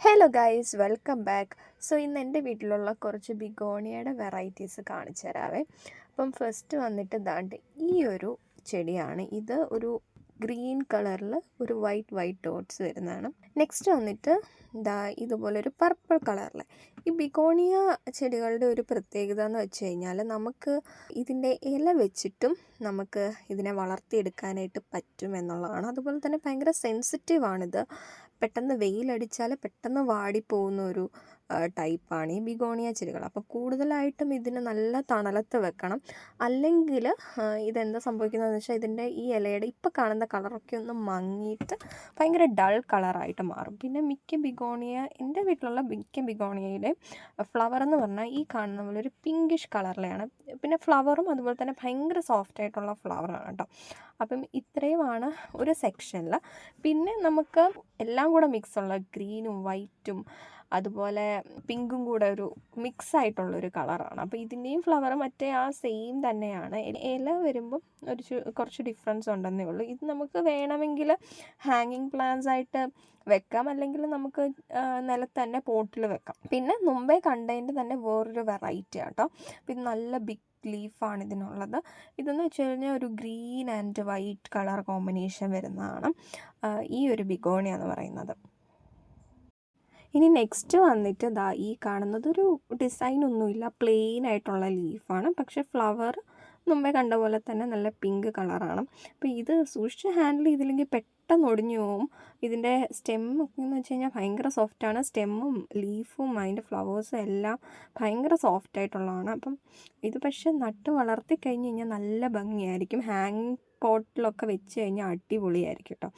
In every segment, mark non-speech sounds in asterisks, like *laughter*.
Hello guys welcome back so ഇന്ന് എന്റെ വീട്ടിലുള്ള കുറച്ച് ബിഗോണിയയുടെ വെറൈറ്റീസ് കാണിച്ചു തരാവേ. അപ്പം ഫസ്റ്റ് വന്നിട്ട് ദാണ്ട് ഈ ഒരു ചെടിയാണ്. ഇത് ഒരു ഗ്രീൻ കളറിൽ ഒരു വൈറ്റ് വൈറ്റ് ഡോട്ട്സ് വരുന്നതാണ്. നെക്സ്റ്റ് വന്നിട്ട് ദാ ഇതുപോലെ ഒരു പർപ്പിൾ കളറിൽ ഈ ബിഗോണിയ ചെടികളുടെ ഒരു പ്രത്യേകത എന്ന് വെച്ച് കഴിഞ്ഞാൽ നമുക്ക് ഇതിന്റെ ഇല വെച്ചിട്ടും നമുക്ക് ഇതിനെ വളർത്തിയെടുക്കാനായിട്ട് പറ്റും എന്നുള്ളതാണ്. അതുപോലെ തന്നെ ഭയങ്കര സെൻസിറ്റീവാണിത് പെട്ടെന്ന് വെയിലടിച്ചാൽ പെട്ടെന്ന് വാടിപ്പോകുന്ന ഒരു ടൈപ്പാണ് ഈ ബിഗോണിയ ചെടികൾ. അപ്പോൾ കൂടുതലായിട്ടും ഇതിന് നല്ല തണലത്ത് വെക്കണം. അല്ലെങ്കിൽ ഇതെന്താ സംഭവിക്കുന്നതെന്ന് വെച്ചാൽ ഇതിന്റെ ഈ ഇലയുടെ ഇപ്പോൾ കാണുന്ന കളറൊക്കെ ഒന്ന് മങ്ങിയിട്ട് ഭയങ്കര ഡൾ കളറായിട്ട് മാറും. പിന്നെ മിക്ക ബിഗോണിയ എന്റെ വീട്ടിലുള്ള മിക്ക ബിഗോണിയയുടെ ഫ്ലവർ എന്ന് പറഞ്ഞാൽ ഈ കാണുന്ന പോലെ ഒരു പിങ്കിഷ് കളറിലെയാണ് പിന്നെ ഫ്ലവറും അതുപോലെ തന്നെ ഭയങ്കര സോഫ്റ്റ് ആയിട്ടുള്ള ഫ്ലവറാണ് കേട്ടോ. അപ്പം ഇത്രയുമാണ് ഒരു സെക്ഷനിൽ പിന്നെ നമുക്ക് എല്ലാം കൂടെ മിക്സുള്ള ഗ്രീനും വൈറ്റും അതുപോലെ പിങ്കും കൂടെ ഒരു മിക്സ് ആയിട്ടുള്ള ഒരു കളറാണ് അപ്പോൾ ഇതിന്റെയും ഫ്ലവർ മറ്റേ ആ സെയിം തന്നെയാണ്. ഇല വരുമ്പം ഒരു കുറച്ച് ഡിഫറൻസ് ഉണ്ടെന്നേ ഉള്ളൂ. ഇത് നമുക്ക് വേണമെങ്കിൽ ഹാങ്ങിങ് പ്ലാന്റ്സ് ആയിട്ട് വെക്കാം. അല്ലെങ്കിൽ നമുക്ക് നിലത്ത് തന്നെ പോട്ടിൽ വെക്കാം. പിന്നെ മുമ്പേ കണ്ടതിന്റെ തന്നെ വേറൊരു വെറൈറ്റി ആട്ടോ ഇത് നല്ല ബിഗ് ലീഫാണ് ഇതിനുള്ളത്. ഇതെന്ന് വെച്ച് കഴിഞ്ഞാൽ ഒരു green and white colour combination വരുന്നതാണ്. ഈ ഒരു ബിഗോണിയ എന്ന് പറയുന്നത്. ഇനി നെക്സ്റ്റ് വന്നിട്ട് ദാ ഈ കാണുന്നത് ഒരു ഡിസൈൻ ഒന്നുമില്ല. പ്ലെയിൻ ആയിട്ടുള്ള ലീഫാണ് പക്ഷെ ഫ്ലവർ മുമ്പേ കണ്ട പോലെ തന്നെ നല്ല പിങ്ക് കളറാണ് അപ്പോൾ ഇത് സൂക്ഷിച്ച് ഹാൻഡിൽ ചെയ്തില്ലെങ്കിൽ പെട്ടെന്ന് ഒടിഞ്ഞു പോവും. ഇതിന്റെ സ്റ്റെമ്മൊക്കെ എന്ന് വെച്ച് കഴിഞ്ഞാൽ ഭയങ്കര സോഫ്റ്റാണ് സ്റ്റെമ്മും ലീഫും അതിന്റെ ഫ്ലവേഴ്സും എല്ലാം ഭയങ്കര സോഫ്റ്റ് ആയിട്ടുള്ളതാണ്. അപ്പം ഇത് പക്ഷേ നട്ട് വളർത്തി കഴിഞ്ഞ് കഴിഞ്ഞാൽ നല്ല ഭംഗിയായിരിക്കും. ഹാങ് പോട്ടിലൊക്കെ വെച്ച് കഴിഞ്ഞാൽ അടിപൊളിയായിരിക്കും കേട്ടോ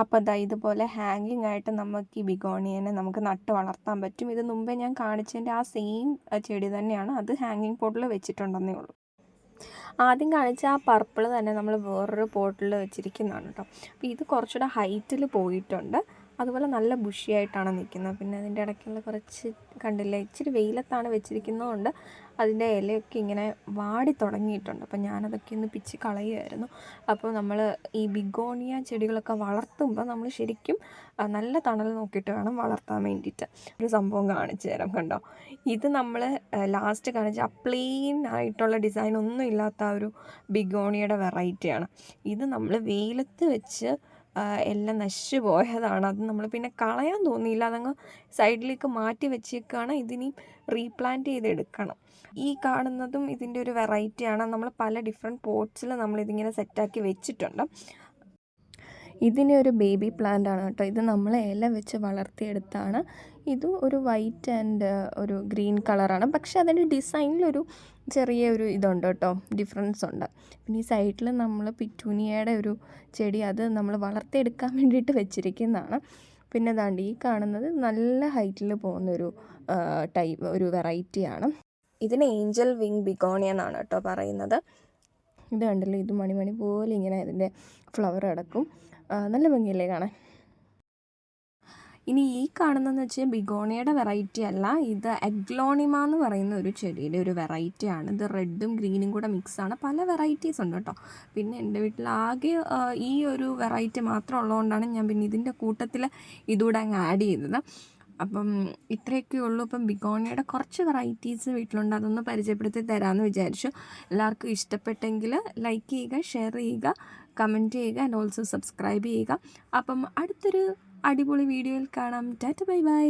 അപ്പോൾ ദാ ഇതുപോലെ ഹാങ്ങിങ് ആയിട്ട് നമുക്ക് ഈ ബിഗോണിയനെ നമുക്ക് നട്ട് വളർത്താൻ പറ്റും. ഇത് മുമ്പേ ഞാൻ കാണിച്ചതിന്റെ ആ സെയിം ചെടി തന്നെയാണ് അത് ഹാങ്ങിങ് പോട്ടിൽ വെച്ചിട്ടുണ്ടെന്നേ ഉള്ളൂ. ആദ്യം കാണിച്ച ആ പർപ്പിൾ തന്നെ നമ്മൾ വേറൊരു പോട്ടിൽ വെച്ചിരിക്കുന്നതാണ് കേട്ടോ അപ്പോൾ ഇത് കുറച്ചുകൂടെ ഹൈറ്റിൽ പോയിട്ടുണ്ട്. അതുപോലെ നല്ല ബുഷിയായിട്ടാണ് നിൽക്കുന്നത്. പിന്നെ അതിന്റെ ഇടയ്ക്കുള്ള കുറച്ച് കണ്ടില്ലേ ഇച്ചിരി വെയിലത്താണ് വെച്ചിരിക്കുന്നതുകൊണ്ട് അതിന്റെ ഇലയൊക്കെ ഇങ്ങനെ വാടി തുടങ്ങിയിട്ടുണ്ട്. അപ്പം ഞാനതൊക്കെ ഒന്ന് പിച്ച് കളയുമായിരുന്നു അപ്പോൾ നമ്മൾ ഈ ബിഗോണിയ ചെടികളൊക്കെ വളർത്തുമ്പോൾ നമ്മൾ ശരിക്കും നല്ല തണൽ നോക്കിയിട്ട് വേണം വളർത്താൻ വേണ്ടിയിട്ട്. ഒരു സംഭവം കാണിച്ചു തരാം കണ്ടോ? ഇത് നമ്മൾ ലാസ്റ്റ് കാണിച്ച ആ പ്ലെയിൻ ആയിട്ടുള്ള ഡിസൈൻ ഒന്നും ഇല്ലാത്ത ഒരു ബിഗോണിയുടെ വെറൈറ്റിയാണ് ഇത് നമ്മൾ വെയിലത്ത് വെച്ച് എല്ലാം നശിച്ചു പോയതാണ്. അത് നമ്മൾ പിന്നെ കളയാൻ തോന്നിയില്ല. അതങ്ങ് സൈഡിലേക്ക് മാറ്റി വെച്ചേക്കാണ്. ഇതിനി റീപ്ലാന്റ് ചെയ്തെടുക്കണം. ഈ കാണുന്നതും ഇതിന്റെ ഒരു വെറൈറ്റിയാണ് നമ്മൾ പല ഡിഫറെന്റ് പോട്ട്സിൽ നമ്മളിതിങ്ങനെ സെറ്റാക്കി വെച്ചിട്ടുണ്ട്. ഇതിനെ ഒരു ബേബി പ്ലാന്റ് ആണ് കേട്ടോ. ഇത് നമ്മൾ ഇല വെച്ച് വളർത്തിയെടുത്താണ്. ഇത് ഒരു വൈറ്റ് ആൻഡ് ഒരു ഗ്രീൻ കളറാണ് പക്ഷെ അതിന്റെ ഡിസൈനിലൊരു ചെറിയ ഒരു ഇതുണ്ട് കേട്ടോ ഡിഫറൻസ് ഉണ്ട്. പിന്നെ ഈ സൈഡിൽ നമ്മൾ പിറ്റൂനിയയുടെ ഒരു ചെടി അത് നമ്മൾ വളർത്തിയെടുക്കാൻ *laughs* വേണ്ടിയിട്ട് വെച്ചിരിക്കുന്നതാണ്. പിന്നെ ദാണ്ട് ഈ കാണുന്നത് നല്ല ഹൈറ്റിൽ പോകുന്നൊരു ടൈപ്പ് ഒരു വെറൈറ്റിയാണ് ഇതിന് ഏഞ്ചൽ വിങ് ബിഗോണിയ എന്നാണ് കേട്ടോ പറയുന്നത്. ഇത് കണ്ടല്ലോ? ഇത് മണിമണി പോലെ ഇങ്ങനെ അതിന്റെ ഫ്ലവർ അടക്കും നല്ല ഭംഗിയല്ലേ കാണാൻ? ഇനി ഈ കാണുന്നതെന്ന് വെച്ചാൽ ബിഗോണിയയുടെ വെറൈറ്റി അല്ല. ഇത് എഗ്ലോണിമ എന്ന് പറയുന്ന ഒരു ചെടിയുടെ ഒരു വെറൈറ്റിയാണ് ഇത് റെഡും ഗ്രീനും കൂടെ മിക്സാണ് പല വെറൈറ്റീസ് ഉണ്ട് കേട്ടോ. പിന്നെ എന്റെ വീട്ടിൽ ആകെ ഈ ഒരു വെറൈറ്റി മാത്രം ഉള്ളതുകൊണ്ടാണ് ഞാൻ പിന്നെ ഇതിന്റെ കൂട്ടത്തിൽ ഇതുകൂടെ അങ്ങ് ആഡ് ചെയ്തത്. അപ്പം ഇത്രയൊക്കെ ഉള്ളൂ. ഇപ്പം ബിഗോണിയുടെ കുറച്ച് വെറൈറ്റീസ് വീട്ടിലുണ്ട്. അതൊന്ന് പരിചയപ്പെടുത്തി തരാമെന്ന് വിചാരിച്ചു. എല്ലാവർക്കും ഇഷ്ടപ്പെട്ടെങ്കിൽ ലൈക്ക് ചെയ്യുക ഷെയർ ചെയ്യുക കമന്റ് ചെയ്യുക ആൻഡ് ഓൾസോ സബ്സ്ക്രൈബ് ചെയ്യുക. അപ്പം അടുത്തൊരു അടിപൊളി വീഡിയോയിൽ കാണാം. Tata bye bye.